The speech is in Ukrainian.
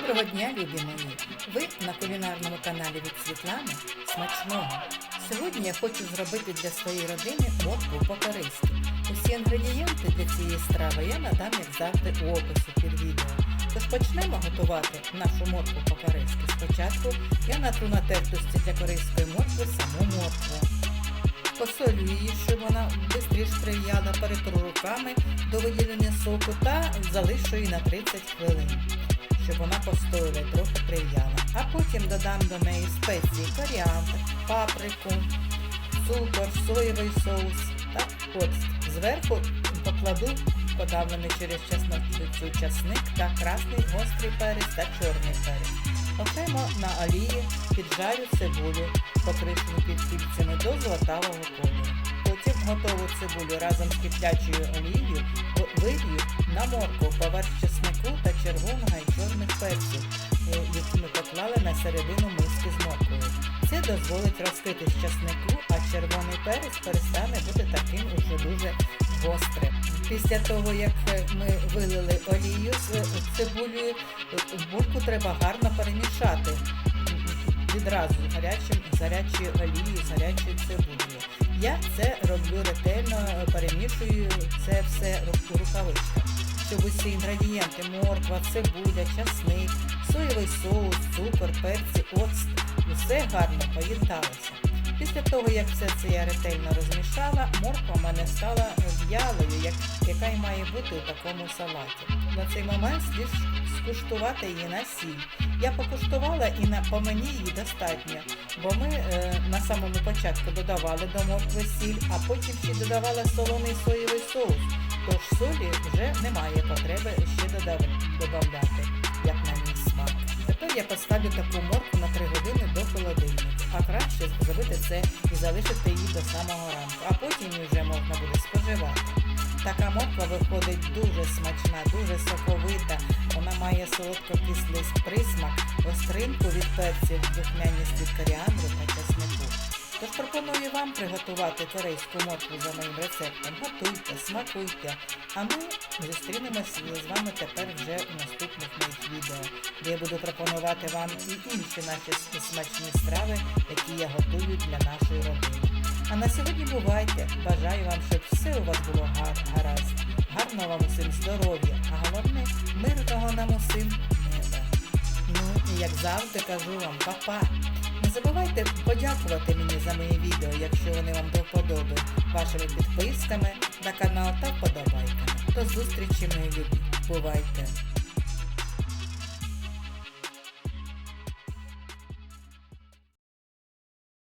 Доброго дня, любі мої! Ви на кулінарному каналі від Світлани Смачного. Сьогодні я хочу зробити для своєї родини моркву по-корейськи. Усі інгредієнти для цієї страви я надам, як завжди, у описі під відео. Тож почнемо готувати нашу моркву по-корейськи. Спочатку я натру на тертості для корейської моркви саму моркву. Посолю її, щоб вона швидше прив'яла, перетру руками до виділення соку та залишу її на 30 хвилин, щоб вона постояла і трохи прив'яла. А потім додам до неї спеції коріандр, паприку, цукор, соєвий соус та оцт. Зверху покладу подавлений через чесницю часник та красний гострий перець та чорний перець. Окремо на олії піджарю цибулю, покришену під кільцями до золотавого кольору. Готову цибулю разом з киплячою олією вилью на моркву поверх чеснику та червоного і чорних перців, е, які ми поклали на середину миски з морквою. Це дозволить розкрити з часнику, а червоний перець перестане бути таким уже дуже гострим. Після того, як е, ми вилили олію з е, цибулею, бурку треба гарно перемішати відразу з гарячою олією, з гарячою цибулею. Я це роблю ретельно, перемішую це все у рукавичках, щоб усі інгредієнти морква, цибуля, часник, соєвий соус, цукор, перці, оцт, усе гарно поєдналося. Після того, як все це я ретельно розмішала, морква в мене стала в'ялою, як, яка й має бути у такому салаті. На цей момент слід скуштувати її на сіль. Я покуштувала і на, по мені її достатньо, бо ми е, на самому початку додавали до моркви сіль, а потім ще додавали солоний соєвий соус. Тож солі вже немає потреби ще додавати, Тепер я поставлю таку моркву на 3 години до холодильника, а краще зробити це і залишити її до самого ранку, а потім її вже можна буде споживати. Така морква виходить дуже смачна, дуже соковита. Вона має солодко-кислий присмак, остринку від перців, духмяність коріандру та чеснику. Тож пропоную вам приготувати корейську моркву за моїм рецептом. Готуйте, смакуйте. А ми зустрінемося з вами тепер вже у наступних моїх відео, я буду пропонувати вам і інші наші смачні страви, які я готую для нашої родини. А на сьогодні бувайте. Бажаю вам, щоб все у вас було гар гаразд. Гарного вам усім здоров'я, а головне мирного нам усім неба. Ну і як завжди кажу вам, па-па. Не забувайте подякувати мені за мої відео, якщо вони вам до вподоби, вашими підписками на канал та вподобайками. До зустрічі, мої любі. Бувайте!